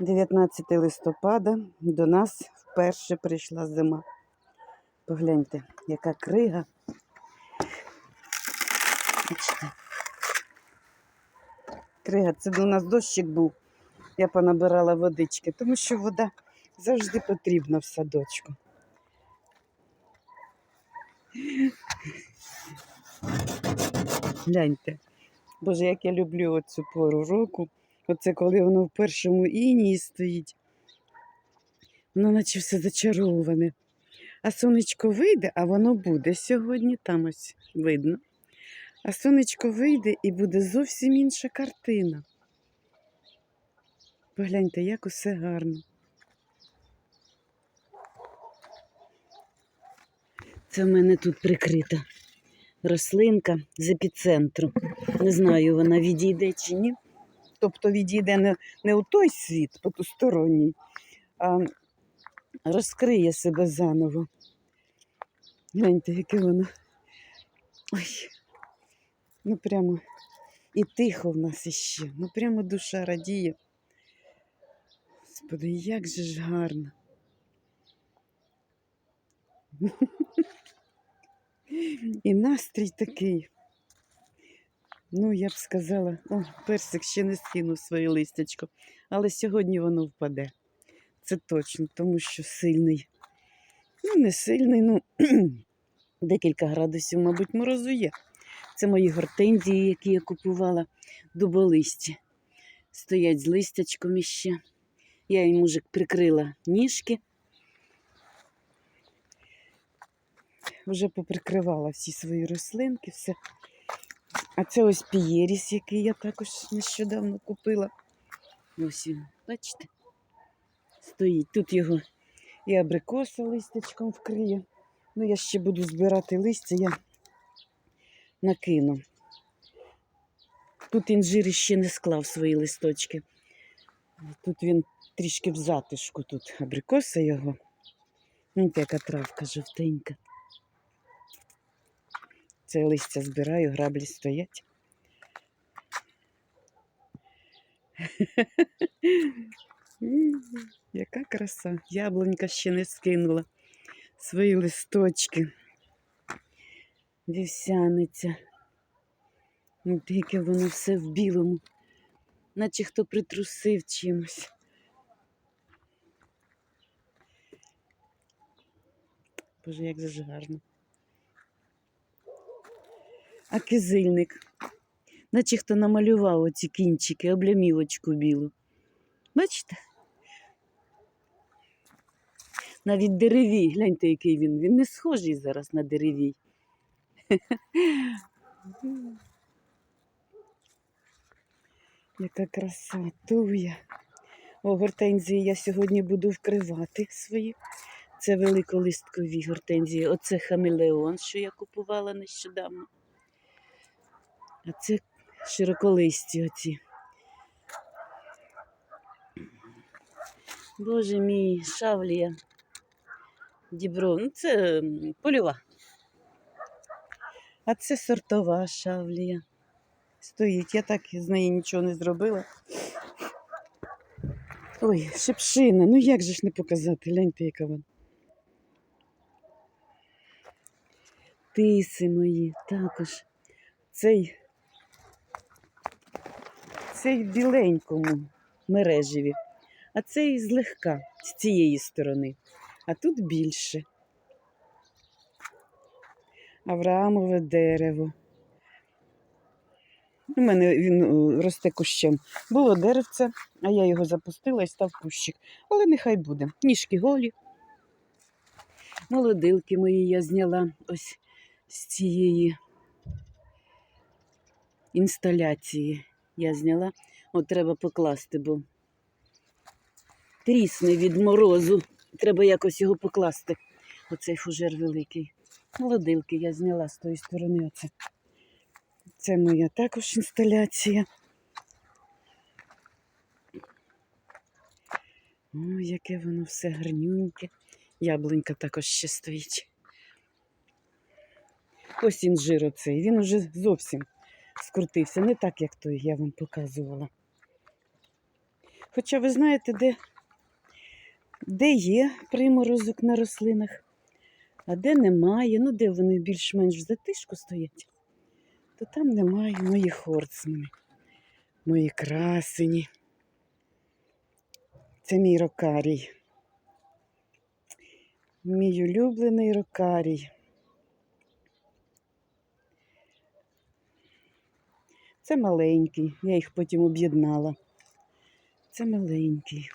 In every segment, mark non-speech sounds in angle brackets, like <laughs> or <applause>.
19 листопада до нас вперше прийшла зима. Погляньте, яка крига. Бачите? Крига, це у нас дощик був. Я понабирала водички, тому що вода завжди потрібна в садочку. Гляньте. Боже, як я люблю оцю пору року. Оце коли воно в першому інії стоїть. Воно наче все зачароване. А сонечко вийде, а воно буде сьогодні, там ось видно. А сонечко вийде і буде зовсім інша картина. Погляньте, як усе гарно. Це в мене тут прикрита рослинка з епіцентру. Не знаю, вона відійде чи ні. Тобто відійде не, не у той світ потусторонній, а розкриє себе заново. Гляньте, яке воно. Ой. Ну прямо і тихо в нас іще. Ну прямо душа радіє. Господи, як же ж гарно. <laughs> І настрій такий. Ну, я б сказала, о, персик ще не скинув своє листячко, але сьогодні воно впаде. Це точно, тому що сильний. Ну, не сильний, ну <clears throat> декілька градусів, мабуть, морозу є. Це мої гортензії, які я купувала дуболисті. Стоять з листячком іще. Я їм уже прикрила ніжки. Вже поприкривала всі свої рослинки, все. А це ось пієріс, який я також нещодавно купила. Ось він, бачите? Стоїть. Тут його і абрикоса листячком вкриє. Ну, я ще буду збирати листя, я накину. Тут інжир ще не склав свої листочки. Тут він трішки в затишку, тут абрикоса його. Ось яка травка жовтенька. Це листя збираю, граблі стоять. <laughs> Яка краса. Яблунька ще не скинула свої листочки. Вівсяниця. Ну, Яке воно все в білому, наче хто притрусив чимось. Боже, як же гарно. А кизильник. Наче хто намалював оці кінчики, облямівочку білу. Бачите? Навіть деревій, гляньте, який він. Він не схожий зараз на деревій. <laughs> Яка краса туя. О, гортензії я сьогодні буду вкривати свої. Це великолисткові гортензії. Оце хамелеон, що я купувала нещодавно. А це широколисті оці. Боже мій, шавлія. Дібро. Ну, це польова. А це сортова шавлія. Стоїть. Я так з неї нічого не зробила. Ой, шипшина. Ну як же ж не показати? Гляньте, яка вона. Тиси мої також. Цей, цей в біленькому мережеві, а цей злегка з цієї сторони, а тут більше. Авраамове дерево. У мене він е, росте кущем. Було деревце, а я його запустила і став кущик. Але нехай буде. Ніжки голі. Молодилки мої я зняла ось з цієї інсталяції. Я зняла. От треба покласти, бо трісне від морозу. Треба якось його покласти. Оцей фужер великий. Молодилки я зняла з тої сторони. Оце. Це моя також інсталяція. Ой, яке воно все гарнюньке. Яблунька також ще стоїть. Ось інжир оцей. Він уже зовсім скрутився. Не так, як той я вам показувала. Хоча ви знаєте, де, де є приморозок на рослинах, а де немає, ну де вони більш-менш в затишку стоять, то там немає мої хорцмани, мої красені. Це мій рокарій. Мій улюблений рокарій. Це маленький, я їх потім об'єднала. Це маленький.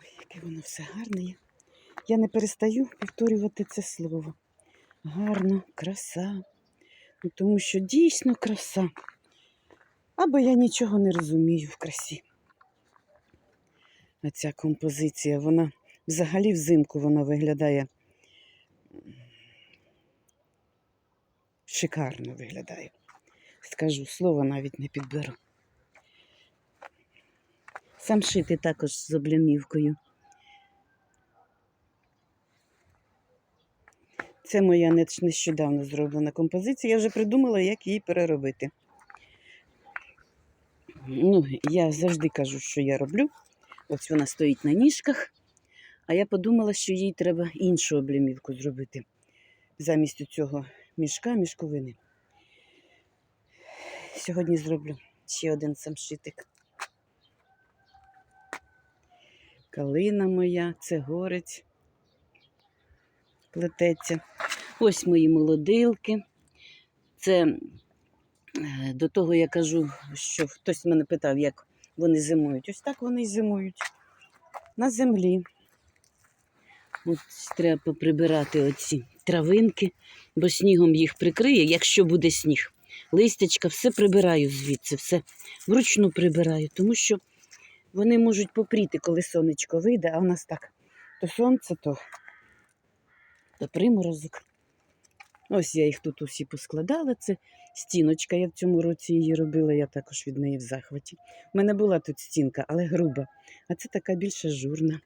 Ой, яке воно все гарне. Я не перестаю повторювати це слово. Гарно, краса. Ну, тому що дійсно краса. Або я нічого не розумію в красі. А ця композиція, вона взагалі взимку вона виглядає шикарно виглядає. Скажу, слова навіть не підберу. Сам шити також з облямівкою. Це моя нещодавно зроблена композиція. Я вже придумала, як її переробити. Ну, я завжди кажу, що я роблю. Ось вона стоїть на ніжках, а я подумала, що їй треба іншу облямівку зробити замість цього мішка, мішковини. Сьогодні зроблю ще один самшитик. Калина моя, це горець. Плететься. Ось мої молодилки. Це е, до того я кажу, що хтось мене питав, як вони зимують. Ось так вони й зимують. На землі. От треба поприбирати оці травинки, бо снігом їх прикриє, якщо буде сніг. Листячка, все прибираю звідси, все вручну прибираю, тому що вони можуть попріти, коли сонечко вийде, а у нас так то сонце, то, то приморозок. Ось я їх тут усі поскладала. Це стіночка. Я в цьому році її робила, я також від неї в захваті. У мене була тут стінка, але груба. А це така більш ажурна,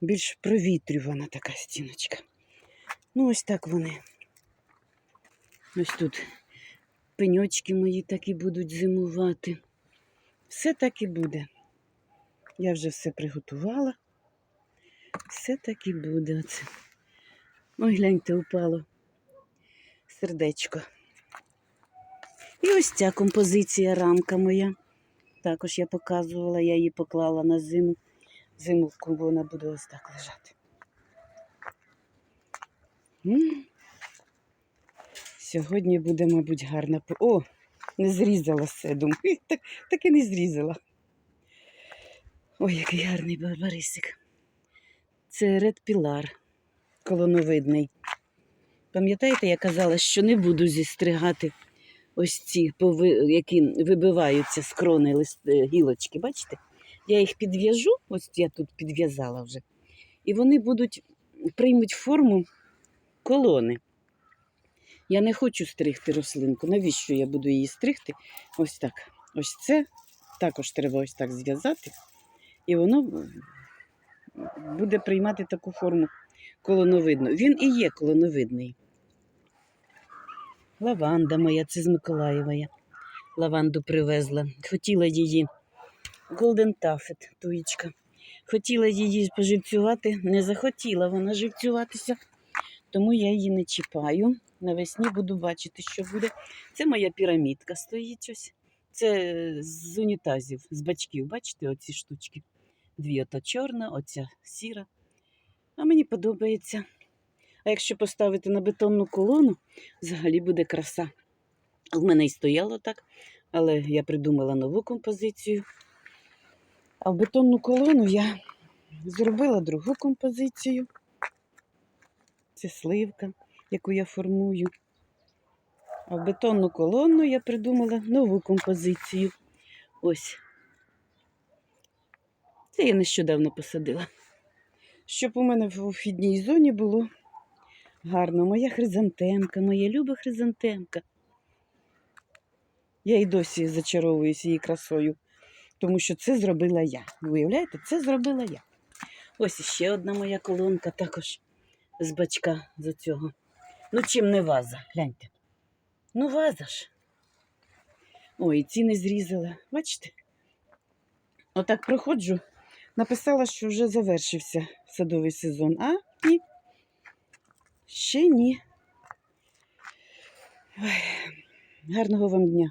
більш провітрювана така стіночка. Ну, ось так вони. Ось тут пеньочки мої так і будуть зимувати. Все так і буде. Я вже все приготувала. Все так і буде. Оце. Ой, гляньте, упало сердечко. І ось ця композиція рамка моя. Також я показувала, я її поклала на зиму. Зимовку вона буде ось так лежати. Сьогодні буде, мабуть, гарна. О, не зрізала все, думаю. <laughs> Так, так і не зрізала. Ой, який гарний барбарисик. Це Ред Пілар, колоновидний. Пам'ятаєте, я казала, що не буду зістригати ось ці, які вибиваються з крони е, гілочки. Бачите? Я їх підв'яжу, ось я тут підв'язала вже, і вони будуть приймуть форму колони. Я не хочу стригти рослинку. Навіщо я буду її стригти? Ось так. Ось це також треба ось так зв'язати, і воно буде приймати таку форму колоновидну. Він і є колоновидний. Лаванда моя, це з Миколаєва я. Лаванду привезла. Хотіла її. Golden Taffet, туєчка. Хотіла її поживцювати, не захотіла вона живцюватися, тому я її не чіпаю. Навесні буду бачити, що буде. Це моя пірамідка стоїть ось. Це з унітазів, з бачків. Бачите, оці штучки. Дві ото чорна, оця сіра. А мені подобається. А якщо поставити на бетонну колону, взагалі буде краса. У мене і стояло так, але я придумала нову композицію. А в бетонну колону я зробила другу композицію. Це сливка, яку я формую. А в бетонну колону я придумала нову композицію. Ось. Це я нещодавно посадила. Щоб у мене в вхідній зоні було гарно. Моя хризантемка, моя люба хризантемка. Я й досі зачаровуюся її красою, тому що це зробила я. Ви Уявляєте, це зробила я. Ось іще одна моя колонка також з бачка з цього. Ну, чим не ваза, гляньте. Ну, ваза ж. Ой, ціни зрізала. Бачите? Отак проходжу. Написала, що вже завершився садовий сезон. А ні. Ще ні. Ой, гарного вам дня.